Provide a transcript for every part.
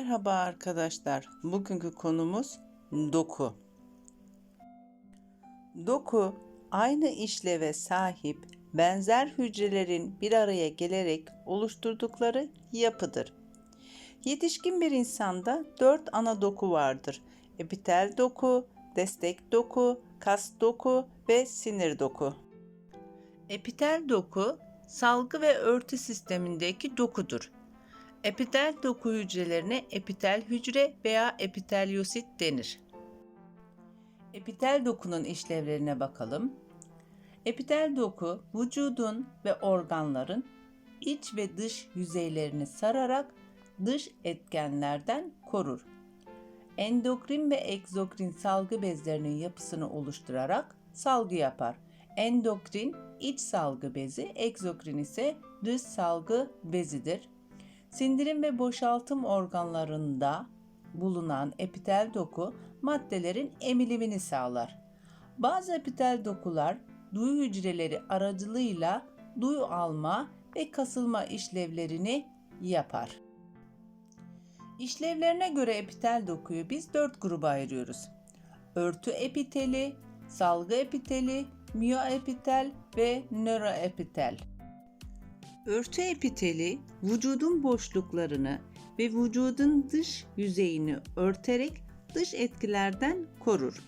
Merhaba arkadaşlar. Bugünkü konumuz doku. Doku aynı işleve sahip benzer hücrelerin bir araya gelerek oluşturdukları yapıdır. Yetişkin bir insanda dört ana doku vardır. Epitel doku, destek doku, kas doku ve sinir doku. Epitel doku salgı ve örtü sistemindeki dokudur. Epitel doku hücrelerine epitel hücre veya epitelyosit denir. Epitel dokunun işlevlerine bakalım. Epitel doku vücudun ve organların iç ve dış yüzeylerini sararak dış etkenlerden korur. Endokrin ve egzokrin salgı bezlerinin yapısını oluşturarak salgı yapar. Endokrin iç salgı bezi, egzokrin ise dış salgı bezidir. Sindirim ve boşaltım organlarında bulunan epitel doku maddelerin emilimini sağlar. Bazı epitel dokular duyu hücreleri aracılığıyla duyu alma ve kasılma işlevlerini yapar. İşlevlerine göre epitel dokuyu biz dört gruba ayırıyoruz. Örtü epiteli, salgı epiteli, miyoepitel ve nöroepitel. Örtü epiteli vücudun boşluklarını ve vücudun dış yüzeyini örterek dış etkilerden korur.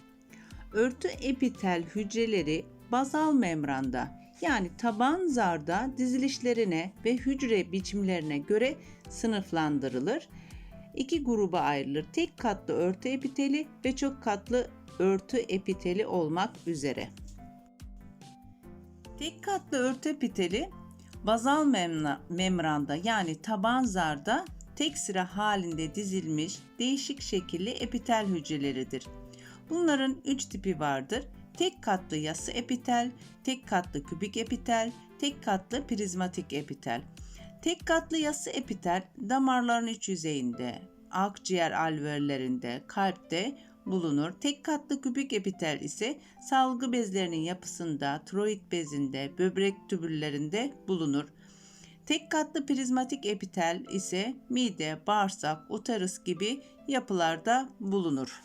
Örtü epitel hücreleri bazal membranda yani taban zarda dizilişlerine ve hücre biçimlerine göre sınıflandırılır. İki gruba ayrılır. Tek katlı örtü epiteli ve çok katlı örtü epiteli olmak üzere. Tek katlı örtü epiteli bazal memna- membranda yani taban zarda tek sıra halinde dizilmiş değişik şekilli epitel hücreleridir. Bunların üç tipi vardır. Tek katlı yassı epitel, tek katlı kübik epitel, tek katlı prizmatik epitel. Tek katlı yassı epitel damarların iç yüzeyinde, akciğer alveollerinde, kalpte bulunur. Tek katlı kübik epitel ise salgı bezlerinin yapısında, tiroid bezinde, böbrek tübüllerinde bulunur. Tek katlı prizmatik epitel ise mide, bağırsak, uterus gibi yapılarda bulunur.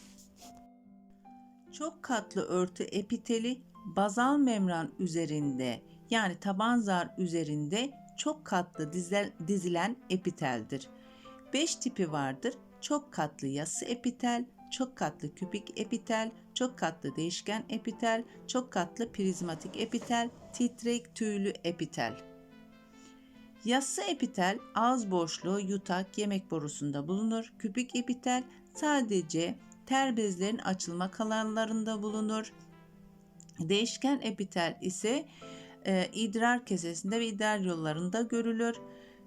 Çok katlı örtü epiteli bazal membran üzerinde yani taban zar üzerinde çok katlı dizilen epiteldir. 5 tipi vardır. Çok katlı yassı epitel, çok katlı küpik epitel, çok katlı değişken epitel, çok katlı prizmatik epitel, titrek tüylü epitel. Yassı epitel ağız boşluğu, yutak, yemek borusunda bulunur. Küpik epitel sadece ter bezlerin açılma kanallarında bulunur. Değişken epitel ise e, idrar kesesinde ve idrar yollarında görülür.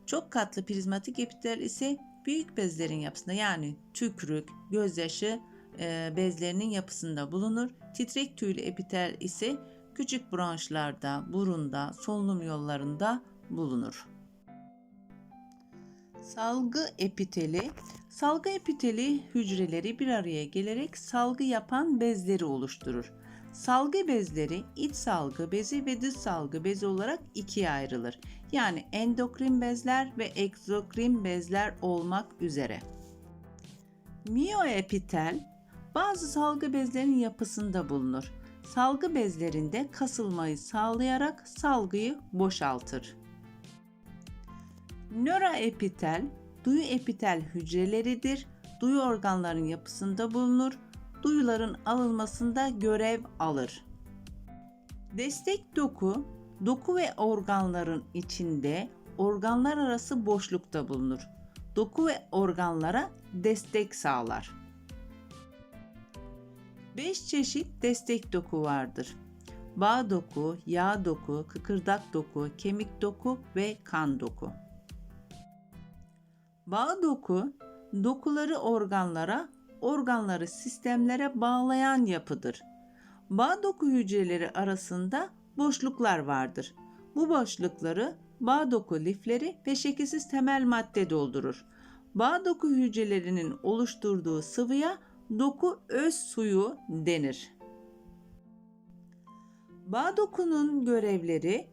Çok katlı prizmatik epitel ise büyük bezlerin yapısında yani tükrük, gözyaşı e, bezlerinin yapısında bulunur. Titrek tüylü epitel ise küçük branşlarda, burunda, solunum yollarında bulunur. Salgı epiteli Salgı epiteli hücreleri bir araya gelerek salgı yapan bezleri oluşturur. Salgı bezleri iç salgı bezi ve dış salgı bezi olarak ikiye ayrılır. Yani endokrin bezler ve egzokrin bezler olmak üzere. Miyoepitel bazı salgı bezlerinin yapısında bulunur. Salgı bezlerinde kasılmayı sağlayarak salgıyı boşaltır. Nöroepitel duyu epitel hücreleridir. Duyu organlarının yapısında bulunur. Duyuların alınmasında görev alır. Destek doku, doku ve organların içinde organlar arası boşlukta bulunur. Doku ve organlara destek sağlar. 5 çeşit destek doku vardır. Bağ doku, yağ doku, kıkırdak doku, kemik doku ve kan doku. Bağ doku, dokuları organlara, organları sistemlere bağlayan yapıdır. Bağ doku hücreleri arasında boşluklar vardır. Bu boşlukları bağ doku lifleri ve şekilsiz temel madde doldurur. Bağ doku hücrelerinin oluşturduğu sıvıya doku öz suyu denir. Bağ dokunun görevleri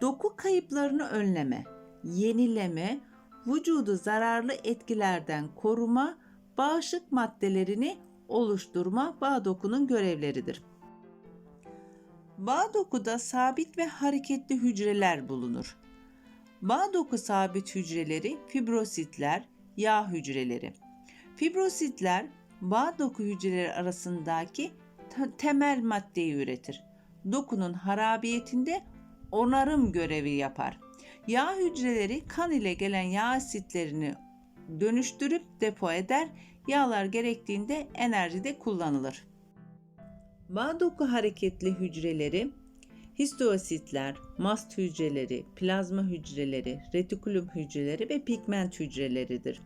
doku kayıplarını önleme, yenileme, vücudu zararlı etkilerden koruma, bağışık maddelerini oluşturma bağ dokunun görevleridir. Bağ dokuda sabit ve hareketli hücreler bulunur. Bağ doku sabit hücreleri fibrositler, yağ hücreleri. Fibrositler bağ doku hücreleri arasındaki te- temel maddeyi üretir. Dokunun harabiyetinde onarım görevi yapar. Yağ hücreleri kan ile gelen yağ asitlerini dönüştürüp depo eder. Yağlar gerektiğinde enerjide kullanılır. Bağ doku hareketli hücreleri histositler, mast hücreleri, plazma hücreleri, retikulum hücreleri ve pigment hücreleridir.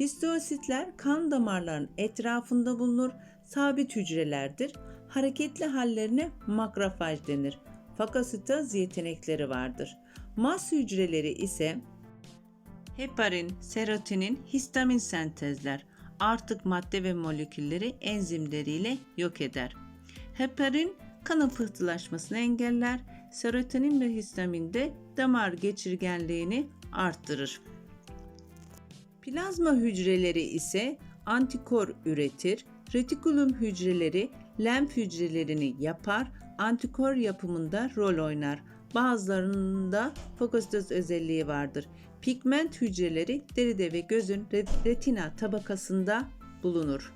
Histositler kan damarlarının etrafında bulunur, sabit hücrelerdir. Hareketli hallerine makrofaj denir. Fagositoz yetenekleri vardır. Mast hücreleri ise heparin, serotonin, histamin sentezler. Artık madde ve molekülleri enzimleriyle yok eder. Heparin kanın pıhtılaşmasını engeller, serotonin ve histamin de damar geçirgenliğini arttırır. Plazma hücreleri ise antikor üretir, retikulum hücreleri lenf hücrelerini yapar, antikor yapımında rol oynar. Bazılarında fagositoz özelliği vardır. Pigment hücreleri deride ve gözün retina tabakasında bulunur.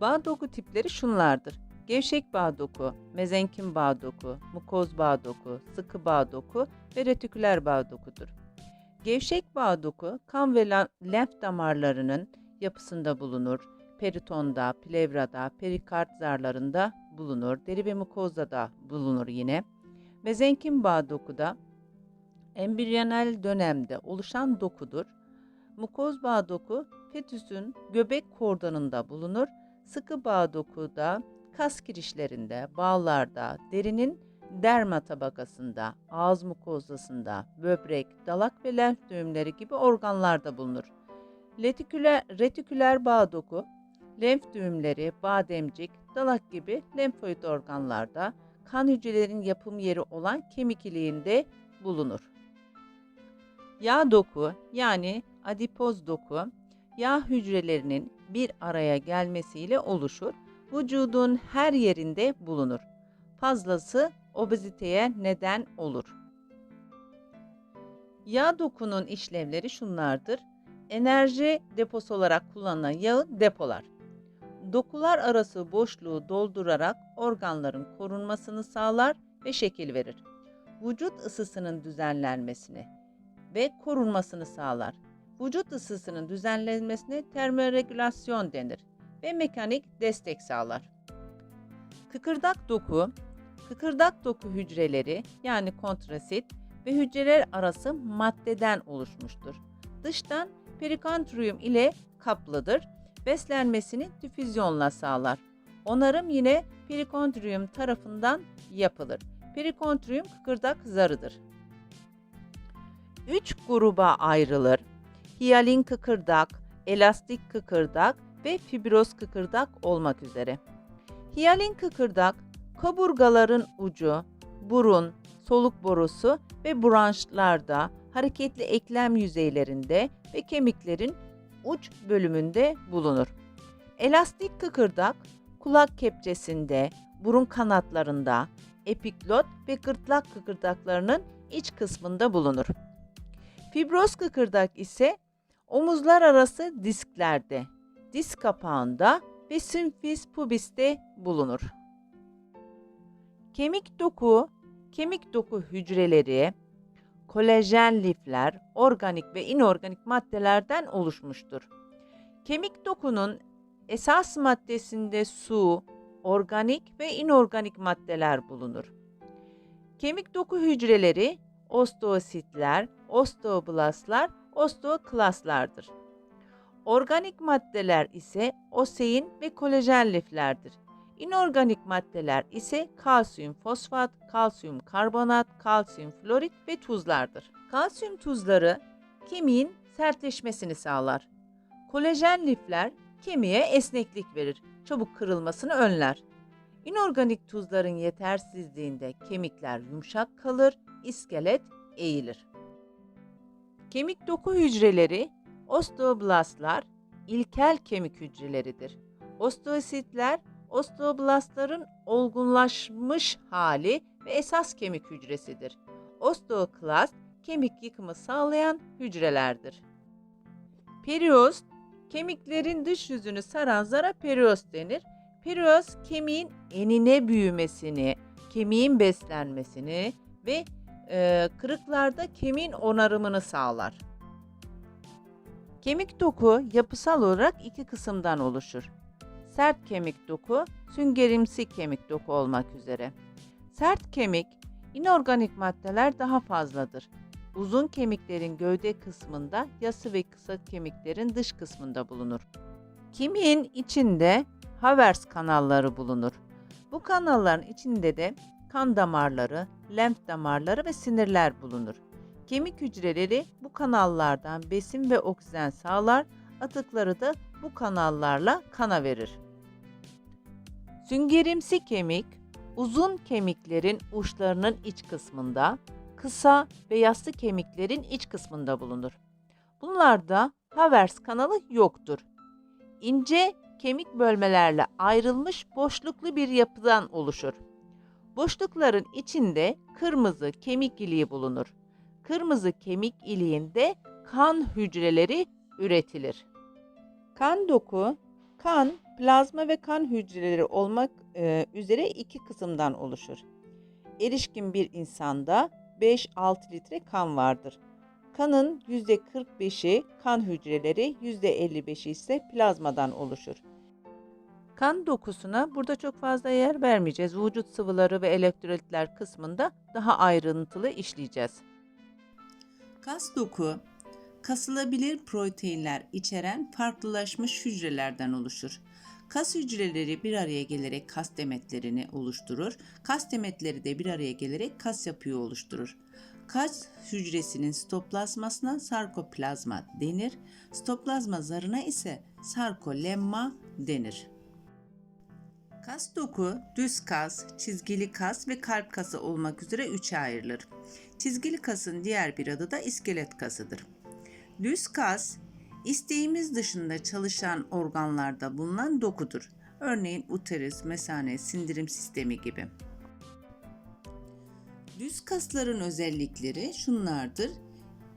Bağ doku tipleri şunlardır. Gevşek bağ doku, mezenkim bağ doku, mukoz bağ doku, sıkı bağ doku ve retiküler bağ dokudur. Gevşek bağ doku kan ve lenf damarlarının yapısında bulunur. Peritonda, plevrada, perikard zarlarında bulunur. Deri ve mukozda da bulunur yine. Mezenkim bağ dokuda embriyonel dönemde oluşan dokudur. Mukoz bağ doku fetüsün göbek kordonunda bulunur. Sıkı bağ dokuda kas kirişlerinde, bağlarda, derinin derma tabakasında, ağız mukozasında, böbrek, dalak ve lenf düğümleri gibi organlarda bulunur. Retiküler, retiküler bağ doku, lenf düğümleri, bademcik, dalak gibi lenfoid organlarda, kan hücrelerin yapım yeri olan kemik iliğinde bulunur. Yağ doku yani adipoz doku, yağ hücrelerinin bir araya gelmesiyle oluşur. Vücudun her yerinde bulunur. Fazlası obeziteye neden olur. Yağ dokunun işlevleri şunlardır. Enerji deposu olarak kullanılan yağı depolar. Dokular arası boşluğu doldurarak organların korunmasını sağlar ve şekil verir. Vücut ısısının düzenlenmesini ve korunmasını sağlar. Vücut ısısının düzenlenmesine termoregülasyon denir ve mekanik destek sağlar. Kıkırdak doku, kıkırdak doku hücreleri yani kontrasit ve hücreler arası maddeden oluşmuştur. Dıştan perikondrium ile kaplıdır. Beslenmesini difüzyonla sağlar. Onarım yine perikondrium tarafından yapılır. Perikondrium kıkırdak zarıdır. Üç gruba ayrılır. Hiyalin kıkırdak, elastik kıkırdak ve fibroz kıkırdak olmak üzere. Hiyalin kıkırdak, kaburgaların ucu, burun, soluk borusu ve branşlarda, hareketli eklem yüzeylerinde ve kemiklerin uç bölümünde bulunur. Elastik kıkırdak, kulak kepçesinde, burun kanatlarında, epiklot ve gırtlak kıkırdaklarının iç kısmında bulunur. Fibroz kıkırdak ise omuzlar arası disklerde, disk kapağında ve symphys pubis'te bulunur. Kemik doku, kemik doku hücreleri, kolajen lifler, organik ve inorganik maddelerden oluşmuştur. Kemik dokunun esas maddesinde su, organik ve inorganik maddeler bulunur. Kemik doku hücreleri osteositler, osteoblastlar, osteoklaslardır. Organik maddeler ise osein ve kolajen liflerdir. İnorganik maddeler ise kalsiyum fosfat, kalsiyum karbonat, kalsiyum florit ve tuzlardır. Kalsiyum tuzları kemiğin sertleşmesini sağlar. Kolajen lifler kemiğe esneklik verir, çabuk kırılmasını önler. İnorganik tuzların yetersizliğinde kemikler yumuşak kalır, iskelet eğilir. Kemik doku hücreleri osteoblastlar ilkel kemik hücreleridir. Osteositler osteoblastların olgunlaşmış hali ve esas kemik hücresidir. Osteoklast kemik yıkımı sağlayan hücrelerdir. Periost kemiklerin dış yüzünü saran zara periost denir. Periost kemiğin enine büyümesini, kemiğin beslenmesini ve e, kırıklarda kemiğin onarımını sağlar. Kemik doku yapısal olarak iki kısımdan oluşur. Sert kemik doku, süngerimsi kemik doku olmak üzere. Sert kemik, inorganik maddeler daha fazladır. Uzun kemiklerin gövde kısmında, yası ve kısa kemiklerin dış kısmında bulunur. Kemiğin içinde Havers kanalları bulunur. Bu kanalların içinde de kan damarları, lenf damarları ve sinirler bulunur. Kemik hücreleri bu kanallardan besin ve oksijen sağlar, atıkları da bu kanallarla kana verir. Süngerimsi kemik, uzun kemiklerin uçlarının iç kısmında, kısa ve yassı kemiklerin iç kısmında bulunur. Bunlarda Havers kanalı yoktur. İnce kemik bölmelerle ayrılmış boşluklu bir yapıdan oluşur. Boşlukların içinde kırmızı kemik iliği bulunur. Kırmızı kemik iliğinde kan hücreleri üretilir. Kan doku, kan, plazma ve kan hücreleri olmak e, üzere iki kısımdan oluşur. Erişkin bir insanda 5-6 litre kan vardır. Kanın %45'i kan hücreleri, %55'i ise plazmadan oluşur. Kan dokusuna burada çok fazla yer vermeyeceğiz. Vücut sıvıları ve elektrolitler kısmında daha ayrıntılı işleyeceğiz. Kas doku, kasılabilir proteinler içeren farklılaşmış hücrelerden oluşur. Kas hücreleri bir araya gelerek kas demetlerini oluşturur. Kas demetleri de bir araya gelerek kas yapıyı oluşturur. Kas hücresinin sitoplazmasına sarkoplazma denir. Sitoplazma zarına ise sarkolemma denir. Kas doku, düz kas, çizgili kas ve kalp kası olmak üzere üçe ayrılır. Çizgili kasın diğer bir adı da iskelet kasıdır. Düz kas, isteğimiz dışında çalışan organlarda bulunan dokudur. Örneğin uterus, mesane, sindirim sistemi gibi. Düz kasların özellikleri şunlardır.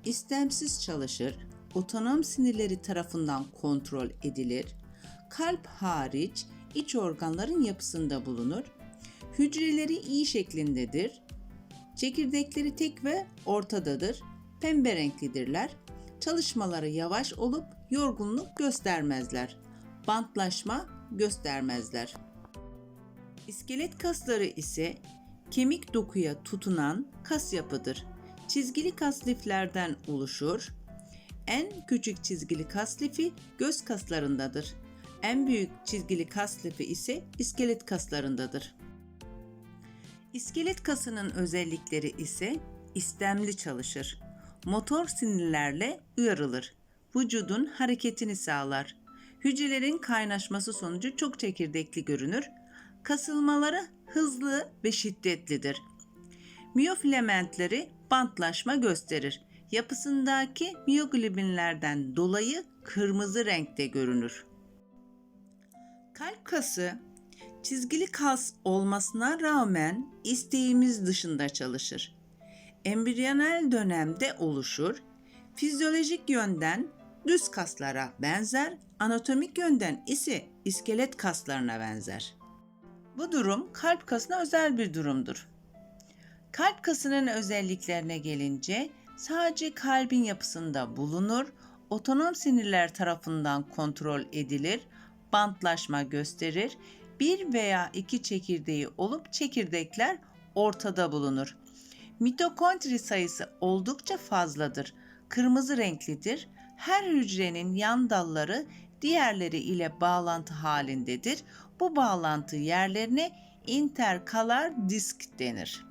İstemsiz çalışır, otonom sinirleri tarafından kontrol edilir, kalp hariç iç organların yapısında bulunur, hücreleri iyi şeklindedir, çekirdekleri tek ve ortadadır, pembe renklidirler, çalışmaları yavaş olup yorgunluk göstermezler, bantlaşma göstermezler. İskelet kasları ise kemik dokuya tutunan kas yapıdır. Çizgili kas liflerden oluşur. En küçük çizgili kas lifi göz kaslarındadır. En büyük çizgili kas lifi ise iskelet kaslarındadır. İskelet kasının özellikleri ise istemli çalışır. Motor sinirlerle uyarılır. Vücudun hareketini sağlar. Hücrelerin kaynaşması sonucu çok çekirdekli görünür. Kasılmaları hızlı ve şiddetlidir. Miyofilamentleri bantlaşma gösterir. Yapısındaki miyoglobinlerden dolayı kırmızı renkte görünür. Kalp kası çizgili kas olmasına rağmen isteğimiz dışında çalışır. Embriyonel dönemde oluşur. Fizyolojik yönden düz kaslara benzer, anatomik yönden ise iskelet kaslarına benzer. Bu durum kalp kasına özel bir durumdur. Kalp kasının özelliklerine gelince sadece kalbin yapısında bulunur, otonom sinirler tarafından kontrol edilir, bantlaşma gösterir, bir veya iki çekirdeği olup çekirdekler ortada bulunur. Mitokondri sayısı oldukça fazladır. Kırmızı renklidir. Her hücrenin yan dalları diğerleri ile bağlantı halindedir. Bu bağlantı yerlerine interkalar disk denir.